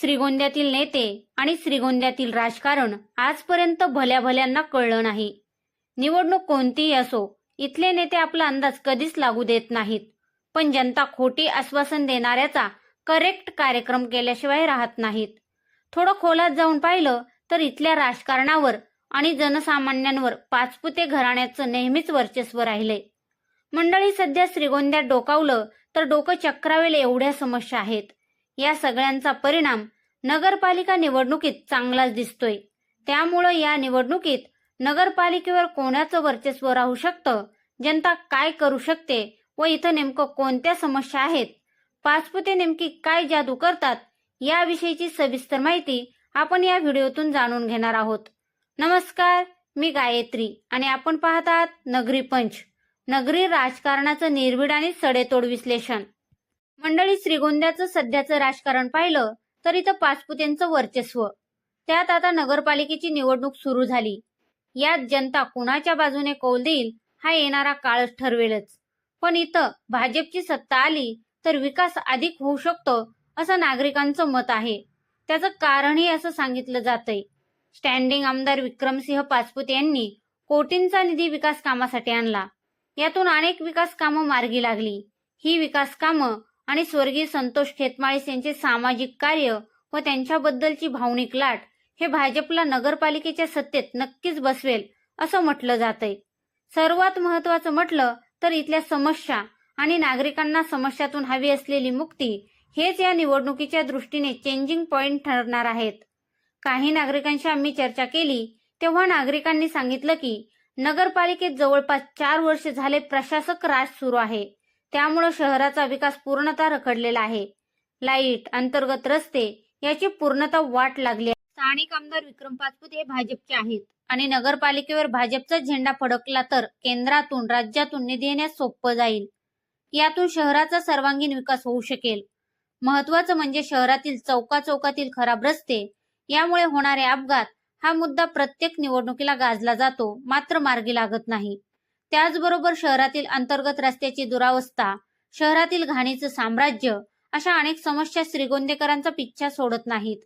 श्रीगोंद्यातील नेते आणि श्रीगोंद्यातील राजकारण आजपर्यंत भल्या भल्यांना कळलं नाही. निवडणूक कोणतीही असो इथले नेते आपला अंदाज कधीच लागू देत नाहीत. पण जनता खोटी आश्वासन देणाऱ्याचा करेक्ट कार्यक्रम केल्याशिवाय राहत नाहीत. थोडं खोलात जाऊन पाहिलं तर इथल्या राजकारणावर आणि जनसामान्यांवर पाचपुते घराण्याचं नेहमीच वर्चस्व राहिले. मंडळी सध्या श्रीगोंद्यात डोकावलं तर डोकं चक्रावेल एवढ्या समस्या आहेत. या सगळ्यांचा परिणाम नगरपालिका निवडणुकीत चांगलाच दिसतोय. त्यामुळं या निवडणुकीत नगरपालिकेवर कोणाचं वर्चस्व राहू शकतं? जनता काय करू शकते? व इथं नेमकं कोणत्या समस्या आहेत? पाचपुते नेमकी काय जादू करतात? याविषयीची सविस्तर माहिती आपण या व्हिडिओतून जाणून घेणार आहोत. नमस्कार मी गायत्री आणि आपण पाहत आहात नगरी पंच. नगरी राजकारणाचं निर्भीड आणि सडेतोड विश्लेषण. मंडळी श्रीगोंद्याचं सध्याचं राजकारण पाहिलं तर इथं पाचपुतेंचं वर्चस्व. त्यात आता नगरपालिकेची निवडणूक सुरू झाली. यात जनता कुणाच्या बाजूने कौल देईल हा येणारा काळच ठरवेलच. पण इथं भाजपची सत्ता आली तर विकास अधिक होऊ शकतो असं नागरिकांचं मत आहे. त्याचं कारणही असं सांगितलं जातंय. स्टँडिंग आमदार विक्रमसिंह पाचपुते यांनी कोटींचा निधी विकास कामासाठी आणला. यातून अनेक विकास कामं मार्गी लागली. ही विकास कामं आणि स्वर्गीय संतोष खेतमाळीस यांचे सामाजिक कार्य व त्यांच्याबद्दलची भावनिक लाट हे भाजपला नगरपालिकेच्या सत्तेत नक्कीच बसवेल असं म्हटलं जातंय. सर्वात महत्वाचं म्हटलं तर इथल्या समस्या आणि नागरिकांना समस्यातून हवी असलेली मुक्ती हेच या निवडणुकीच्या दृष्टीने चेंजिंग पॉइंट ठरणार आहेत. काही नागरिकांशी आम्ही चर्चा केली तेव्हा नागरिकांनी सांगितलं की नगरपालिकेत जवळपास चार वर्ष झाले प्रशासक राज सुरू आहे. त्यामुळं शहराचा विकास पूर्णतः रखडलेला आहे. लाइट अंतर्गत रस्ते याची पूर्णतः वाट लागली स्थानिक आमदार विक्रम पाचपूत हे भाजपचे आहेत. आणि नगरपालिकेवर भाजपचा झेंडा फडकला तर केंद्रातून राज्यातून निधी येण्यास सोपं जाईल. यातून शहराचा सर्वांगीण विकास होऊ शकेल. महत्वाचं म्हणजे शहरातील चौका चौकातील खराब रस्ते. यामुळे होणारे अपघात हा मुद्दा प्रत्येक निवडणुकीला गाजला जातो मात्र मार्गी लागत नाही. त्याचबरोबर शहरातील अंतर्गत रस्त्याची दुरावस्था शहरातील घाणीचं साम्राज्य अशा अनेक समस्या श्रीगोंदेकरांचा पिच्छा सोडत नाहीत.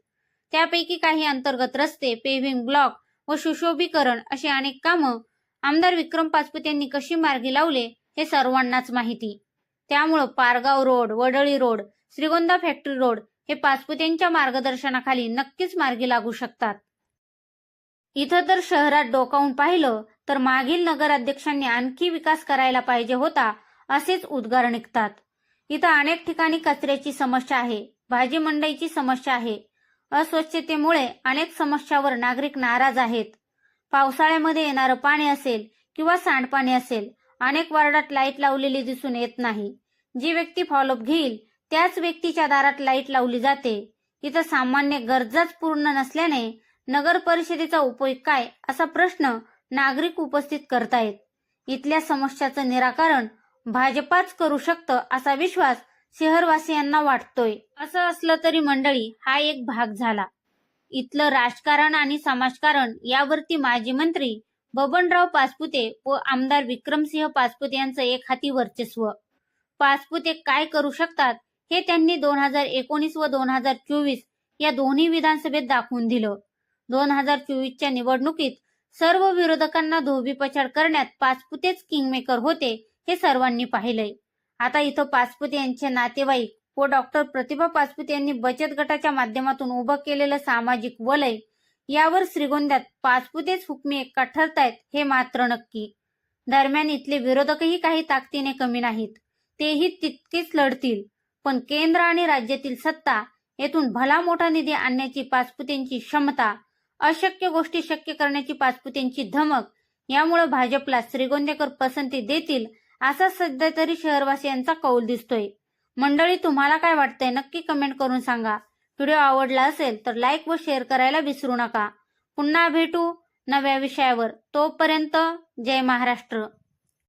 त्यापैकी काही अंतर्गत रस्ते पेव्हिंग ब्लॉक व सुशोभीकरण अशी अनेक कामं आमदार विक्रम पाचपुत यांनी कशी मार्गी लावले हे सर्वांनाच माहिती. त्यामुळं Pargaon road Wadali road Shrigonda factory road हे पाचपुत्यांच्या मार्गदर्शनाखाली नक्कीच मार्गी लागू शकतात. इथं तर शहरात डोकावून पाहिलं तर मागील नगराध्यक्षांनी आणखी विकास करायला पाहिजे होता असेच उद्गार निघतात. इथं अनेक ठिकाणी कचऱ्याची समस्या आहे भाजी मंडईची समस्या आहे. अस्वच्छतेमुळे अनेक समस्यावर नागरिक नाराज आहेत. पावसाळ्यामध्ये येणारं पाणी असेल किंवा सांडपाणी असेल अनेक वार्डात लाइट लावलेली दिसून येत नाही. जी व्यक्ती फॉलोअप घेईल त्याच व्यक्तीच्या दारात लाइट लावली जाते. इथं सामान्य गरजाच पूर्ण नसल्याने नगर परिषदेचा उपयोग काय असा प्रश्न नागरिक उपस्थित करतायत. इथल्या समस्याचं निराकरण भाजपाच करू शकतं असा विश्वास शहरवासियांना वाटतोय. असं असलं तरी मंडळी हा एक भाग झाला. इथलं राजकारण आणि समाजकारण यावरती माजी मंत्री बबनराव पाचपुते व आमदार विक्रमसिंह पाचपुते यांचं एक हाती वर्चस्व. पाचपुते काय करू शकतात हे त्यांनी दोन हजार एकोणीस व दोन हजार चोवीस या दोन्ही विधानसभेत दाखवून दिलं. दोन हजार चोवीसच्या निवडणुकीत सर्व विरोधकांना धोबीपछाड करण्यात पाचपुतेच किंगमेकर होते हे सर्वांनी पाहिलंय. आता इथं पाचपुते यांचे नातेवाईक व डॉक्टर प्रतिभा पाचपुते यांनी बचत गटाच्या माध्यमातून उभं केलेलं सामाजिक वलय यावर श्रीगोंद्यात पाचपुतेच हुकमी एक्का ठरतायत हे मात्र नक्की. दरम्यान इथले विरोधकही काही ताकदीने कमी नाहीत. तेही तितकेच लढतील. पण केंद्र आणि राज्यातील सत्ता येथून भला मोठा निधी आणण्याची पाचपुतेंची क्षमता अशक्य गोष्टी शक्य करण्याची पाचपुत्यांची धमक. यामुळे भाजपला श्रीगोंदेकर पसंती देतील असा सध्या तरी शहरवासियांचा कौल दिसतोय. मंडळी तुम्हाला काय वाटतंय? नक्की कमेंट करून सांगा. व्हिडिओ आवडला असेल तर लाईक व शेअर करायला विसरू नका. पुन्हा भेटू नव्या विषयावर. तोपर्यंत जय महाराष्ट्र.